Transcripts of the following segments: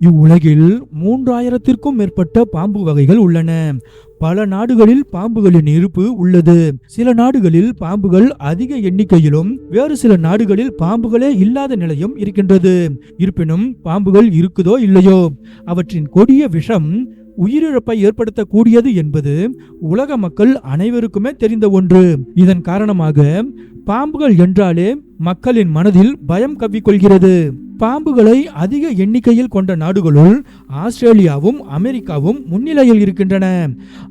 இவ்வுலகில் மூன்றாயிரத்திற்கும் மேற்பட்ட பாம்பு வகைகள் உள்ளன. பல நாடுகளில் பாம்புகளின் இருப்பு உள்ளது. சில நாடுகளில் பாம்புகள் அதிக எண்ணிக்கையிலும் வேறு சில நாடுகளில் பாம்புகளே இல்லாத நிலையும் இருக்கின்றது. இருப்பினும் பாம்புகள் இருக்குதோ இல்லையோ? அவற்றின் கொடிய விஷம் உயிரிழப்பை ஏற்படுத்தக்கூடியது என்பது உலக மக்கள் அனைவருக்குமே தெரிந்த ஒன்று. இதன் காரணமாக பாம்புகள் என்றாலே மக்களின் மனதில் பயம் கவ்விக்கொள்கிறது. பாம்புகளை அதிக எண்ணிக்கையில் கொண்ட நாடுகளுள் ஆஸ்திரேலியாவும் அமெரிக்காவும் முன்னிலையில் இருக்கின்றன.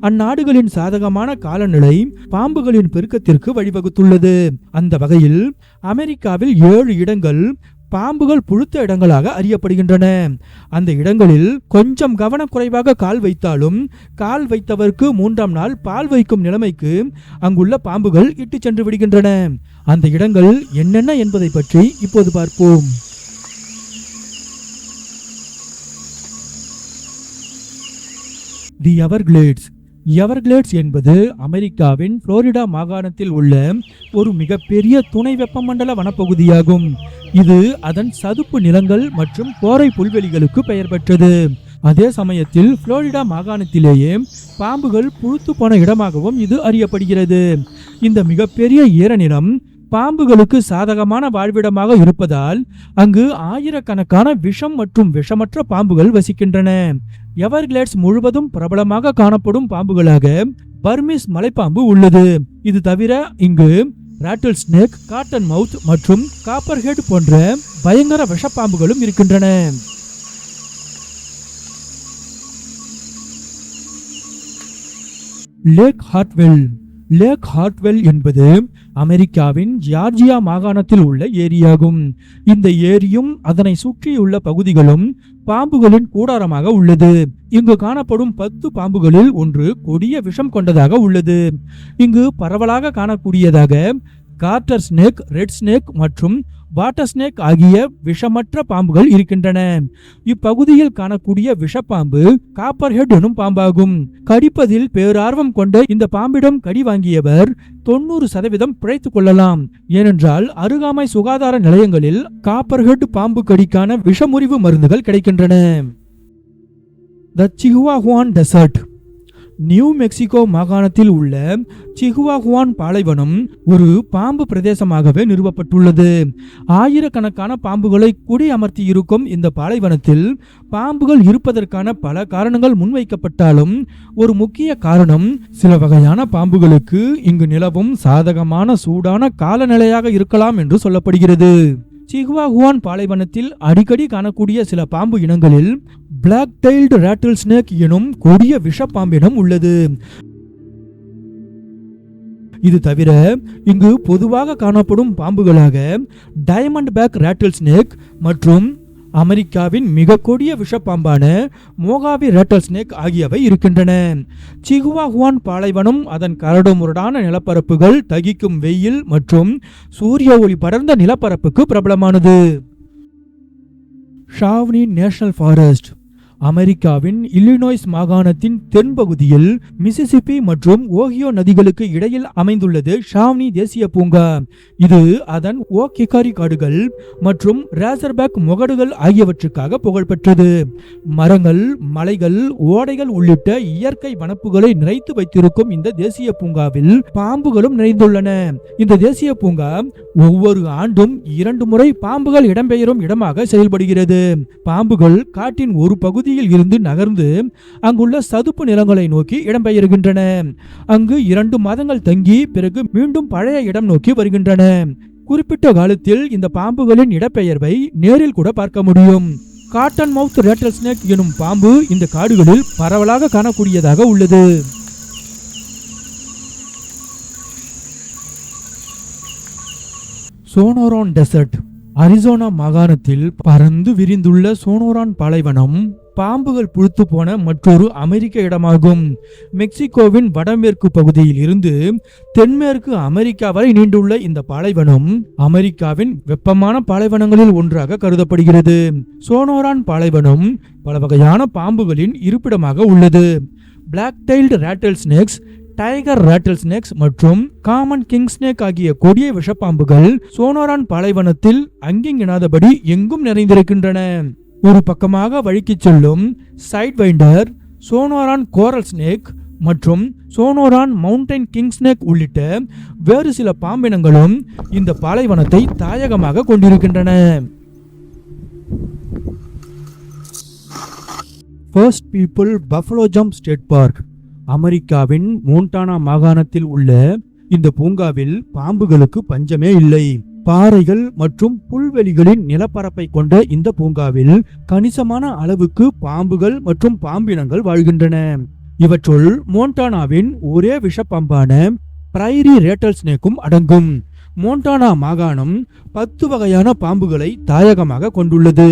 அந்நாடுகளின் சாதகமான காலநிலை பாம்புகளின் பெருக்கத்திற்கு வழிவகுத்துள்ளது. அந்த வகையில் அமெரிக்காவில் ஏழு இடங்கள் பாம்புகள் புழுத்த இடங்களாக அறியப்படுகின்றன. அந்த இடங்களில் கொஞ்சம் கவனக்குறைவாக கால் வைத்தாலும் கால் வைத்தவருக்கு மூன்றாம் நாள் பால் வைக்கும் நிலைமைக்கு அங்குள்ள பாம்புகள் இட்டு சென்று விடுகின்றன. அந்த இடங்கள் என்னென்ன என்பதை பற்றி இப்போது பார்ப்போம். தி எவர்கிளேட்ஸ் எவர்கிளேட்ஸ் என்பது அமெரிக்காவின் புளோரிடா மாகாணத்தில் உள்ள ஒரு மிகப்பெரிய துணை வெப்பமண்டல வனப்பகுதியாகும். இது அதன் சதுப்பு நிலங்கள் மற்றும் கோரை புல்வெளிகளுக்கு பெயர் பெற்றது. அதே சமயத்தில் புளோரிடா மாகாணத்திலேயே பாம்புகள் புழுத்து போன இடமாகவும் இது அறியப்படுகிறது. இந்த மிகப்பெரிய ஈரநிலம் பாம்புகளுக்கு சாதகமான வாழ்விடமாக இருப்பதால் அங்கு ஆயிரக்கணக்கான விஷம் மற்றும் விஷமற்ற பாம்புகள் வசிக்கின்றன. எவர்கிளேட்ஸ் முழுவதும் பிரபலமாக காணப்படும் பாம்புகளாக பர்மிஸ் மலைப்பாம்பு உள்ளது. இது தவிர இங்கு ராட்டில் ஸ்னேக் காட்டன் மவுத் மற்றும் காப்பர் ஹெட் போன்ற பயங்கர விஷப்பாம்புகளும் இருக்கின்றன. லேக் ஹார்ட்வெல் லேக் ஹார்ட்வெல் என்பது அமெரிக்காவின் ஜார்ஜியா மாகாணத்தில் உள்ள ஏரியாகும். இந்த ஏரியும் அதனை சுற்றியுள்ள பகுதிகளும் பாம்புகளின் கூடாரமாக உள்ளது. இங்கு காணப்படும் பத்து பாம்புகளில் ஒன்று கொடிய விஷம் கொண்டதாக உள்ளது. இங்கு பரவலாக காணக்கூடியதாக கார்டர் ஸ்னேக் ரெட் ஸ்னேக் மற்றும் வாட்டர் ஸ்னேக் ஆகிய விஷமற்ற பாம்புகள் இருக்கின்றன. இப்பகுதியில் காணக்கூடிய விஷப்பாம்பு காப்பர் ஹெட் எனும் பாம்பாகும். கடிப்பதில் பேரார்வம் கொண்ட இந்த பாம்பிடம் கடி வாங்கியவர் தொண்ணூறு சதவீதம் பிழைத்துக் கொள்ளலாம். ஏனென்றால் அருகாமை சுகாதார நிலையங்களில் காப்பர் ஹெட் பாம்பு கடிக்கான விஷமுறிவு மருந்துகள் கிடைக்கின்றன. The Chihuahuan Desert. New Mexico மாகாணத்தில் உள்ள சிஹுவாகுவான் பாலைவனம் ஒரு பாம்பு பிரதேசமாகவே நிறுவப்பட்டுள்ளது. ஆயிரக்கணக்கான பாம்புகளை குடியமர்த்தி இருக்கும் இந்த பாலைவனத்தில் பாம்புகள் இருப்பதற்கான பல காரணங்கள் முன்வைக்கப்பட்டாலும் ஒரு முக்கிய காரணம் சில வகையான பாம்புகளுக்கு இங்கு நிலவும் சாதகமான சூடான காலநிலையாக இருக்கலாம் என்று சொல்லப்படுகிறது. சிஹுவாகுவான் பாலைவனத்தில் அடிக்கடி காணக்கூடிய சில பாம்பு இனங்களில் பிளாக் டைல்டு ராட்டில் ஸ்னேக் எனும் கொடிய விஷப்பாம்பினம் உள்ளது. இது தவிர இங்கு பொதுவாக காணப்படும் பாம்புகளாக டைமண்ட் பேக் ராட்டில் ஸ்னேக் மற்றும் அமெரிக்காவின் மிக கொடிய விஷப்பாம்பான மோகாவி ரேட்டல் ஸ்னேக் ஆகியவை இருக்கின்றன. சிகுவாகுவான் பாலைவனம் அதன் கரடுமுரடான நிலப்பரப்புகள் தகிக்கும் வெயில் மற்றும் சூரிய ஒளி படர்ந்த நிலப்பரப்புக்கு பிரபலமானது. ஷாவ்னி நேஷனல் ஃபாரஸ்ட் அமெரிக்காவின் இல்லினோய்ஸ் மாகாணத்தின் தென்பகுதியில் மிசிசிப்பி மற்றும் ஓஹியோ நதிகளுக்கு இடையில் அமைந்துள்ளது ஷாவ்னி தேசிய பூங்கா. இது அதன் ஓ கிகாரி காடுகள் மற்றும் ரேசர்பேக் முகடுகள் ஆகியவற்றுக்காக புகழ்பெற்றது. மரங்கள் மலைகள் ஓடைகள் உள்ளிட்ட இயற்கை வனப்புகளை நிறைத்து வைத்திருக்கும் இந்த தேசிய பூங்காவில் பாம்புகளும் நிறைந்துள்ளன. இந்த தேசிய பூங்கா ஒவ்வொரு ஆண்டும் இரண்டு முறை பாம்புகள் இடம்பெயரும் இடமாக செயல்படுகிறது. பாம்புகள் காட்டின் ஒரு பகுதி பகுதியில் இருந்து நகர்ந்து அங்குள்ள சதுப்பு நிலங்களை நோக்கி இடம்பெயர்கின்றன. அங்கு இரண்டு மாதங்கள் தங்கி பிறகு மீண்டும் பழைய இடம் நோக்கி வருகின்றன. குறிப்பிட்ட காலத்தில் இந்த பாம்புகளின் இடப்பெயர்வை நேரில் கூட பார்க்க முடியும். காட்டன் மவுத் ரேட்டல் ஸ்னேக் எனும் பாம்பு இந்த காடுகளில் பரவலாக காணக்கூடியதாக உள்ளது. சோனோரான் டெசர்ட் அரிசோனா மாகாணத்தில் பறந்து விரிந்துள்ள சோனோரான் பாலைவனம் பாம்புகள் புழுத்து போன மற்றொரு அமெரிக்க இடமாகும். மெக்சிகோவின் வடமேற்கு பகுதியில் இருந்து தென்மேற்கு அமெரிக்கா வரை நீண்டுள்ள இந்த பாலைவனம் அமெரிக்காவின் வெப்பமான பாலைவனங்களில் ஒன்றாக கருதப்படுகிறது. சோனோரான் பாலைவனம் பல வகையான பாம்புகளின் இருப்பிடமாக உள்ளது. Black tailed rattle snakes tiger rattle snakes மற்றும் காமன் கிங் ஸ்னேக் ஆகிய கொடிய விஷப்பாம்புகள் சோனோரான் பாலைவனத்தில் அங்கிங்கெனாதபடி எங்கும் நிறைந்திருக்கின்றன. ஒரு பக்கமாக வழுக்கிச் செல்லும் sidewinder Sonoran coral snake மற்றும் சோனோரான் மவுண்டைன் கிங் ஸ்னேக் உள்ளிட்ட வேறு சில பாம்பினங்களும் இந்த பாலைவனத்தை தாயகமாக கொண்டிருக்கின்றன. First People Buffalo Jump State Park அமெரிக்காவின் மோண்டானா மாகாணத்தில் உள்ள இந்த பூங்காவில் பாம்புகளுக்கு பஞ்சமே இல்லை. பாறைகள் மற்றும் புல்வெளிகளின் நிலப்பரப்பை கொண்ட இந்த பூங்காவில் கணிசமான அளவுக்கு பாம்புகள் மற்றும் பாம்பினங்கள் வாழ்கின்றன. இவற்றுள் மோண்டானாவின் ஒரே விஷப்பாம்பான பிரைரி ரேட்டல் ஸ்னேக்கும் அடங்கும். மோண்டானா மாகாணம் பத்து வகையான பாம்புகளை தாயகமாக கொண்டுள்ளது.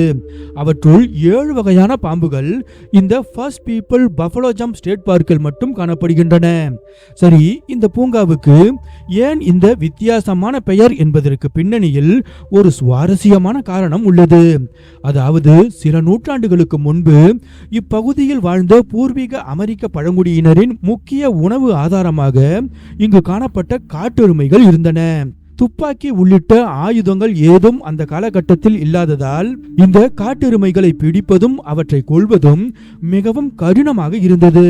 அவற்றுள் ஏழு வகையான பாம்புகள் இந்த First People Buffalo Jump State பார்க்கில் மட்டும் காணப்படுகின்றன. சரி இந்த பூங்காவுக்கு ஏன் இந்த வித்தியாசமான பெயர் என்பதற்கு பின்னணியில் ஒரு சுவாரஸ்யமான காரணம் உள்ளது. அதாவது சில நூற்றாண்டுகளுக்கு முன்பு இப்பகுதியில் வாழ்ந்த பூர்வீக அமெரிக்க பழங்குடியினரின் முக்கிய உணவு ஆதாரமாக இங்கு காணப்பட்ட காட்டெருமைகள் இருந்தன. துப்பாக்கி உள்ளிட்ட ஆயுத ஆயுதங்கள் ஏதும் அந்த காலகட்டத்தில் இல்லாததால் இந்த காட்டெருமைகளை பிடிப்பதும் அவற்றை கொள்வதும் மிகவும் கடினமாக இருந்தது.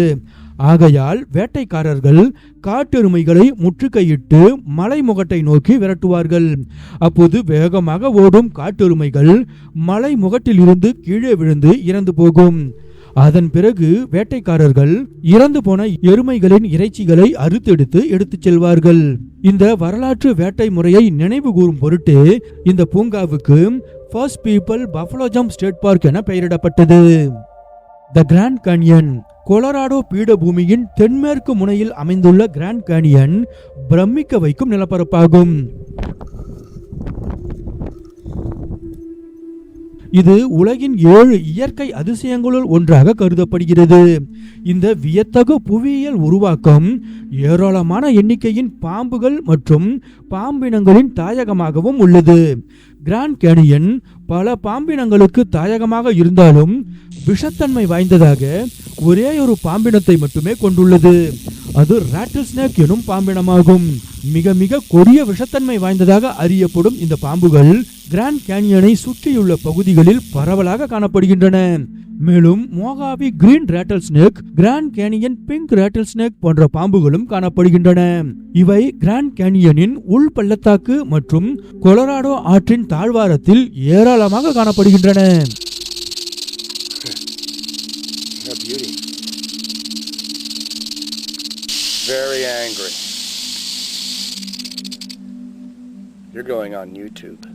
ஆகையால் வேட்டைக்காரர்கள் காட்டெருமைகளை முற்றுகையிட்டு மலைமுகட்டை நோக்கி விரட்டுவார்கள். அப்போது வேகமாக ஓடும் காட்டெருமைகள் மலை கீழே விழுந்து இறந்து போகும். அதன் பிறகு வேட்டைக்காரர்கள் இறந்து போன எருமைகளின் இறைச்சிகளை அறுத்தெடுத்து எடுத்துச் செல்வார்கள். இந்த வரலாற்று வேட்டை முறையை நினைவு கூறும் பொருட்டு இந்த பூங்காவுக்கு First People Buffalo Jump State Park என பெயரிடப்பட்டது. த கிராண்ட் கேனியன் கொலராடோ பீடபூமியின் தென்மேற்கு முனையில் அமைந்துள்ள கிராண்ட் கேனியன் பிரமிக்க வைக்கும் நிலப்பரப்பாகும். இது உலகின் ஏழு இயற்கை அதிசயங்களுள் ஒன்றாக கருதப்படுகிறது. இந்த வியத்தகு புவியியல் உருவாக்கம் ஏராளமான எண்ணிக்கையின் பாம்புகள் மற்றும் பாம்பினங்களின் தாயகமாகவும் உள்ளது. கிராண்ட் கேனியன் பல பாம்பினங்களுக்கு தாயகமாக இருந்தாலும் விஷத்தன்மை வாய்ந்ததாக ஒரே ஒரு பாம்பினத்தை மட்டுமே கொண்டுள்ளது. அது ராட்டில் ஸ்னேக் எனும் பாம்பினமாகும். மிக மிக கொடிய விஷத்தன்மை வாய்ந்ததாக அறியப்படும் இந்த பாம்புகள் கிராண்ட் கேனியனை சுற்றியுள்ள பகுதிகளில் பரவலாக காணப்படுகின்றன மேலும் Mojave green rattlesnake Grand Canyon pink rattlesnake போன்ற பாம்புகளும் காணப்படுகின்றன இவை கிராண்ட் கேனியனின் உள் பள்ளத்தாக்கு மற்றும் கொலராடோ ஆற்றின் தாழ்வாரத்தில் ஏராளமாக காணப்படுகின்றன Very angry. You're going on YouTube.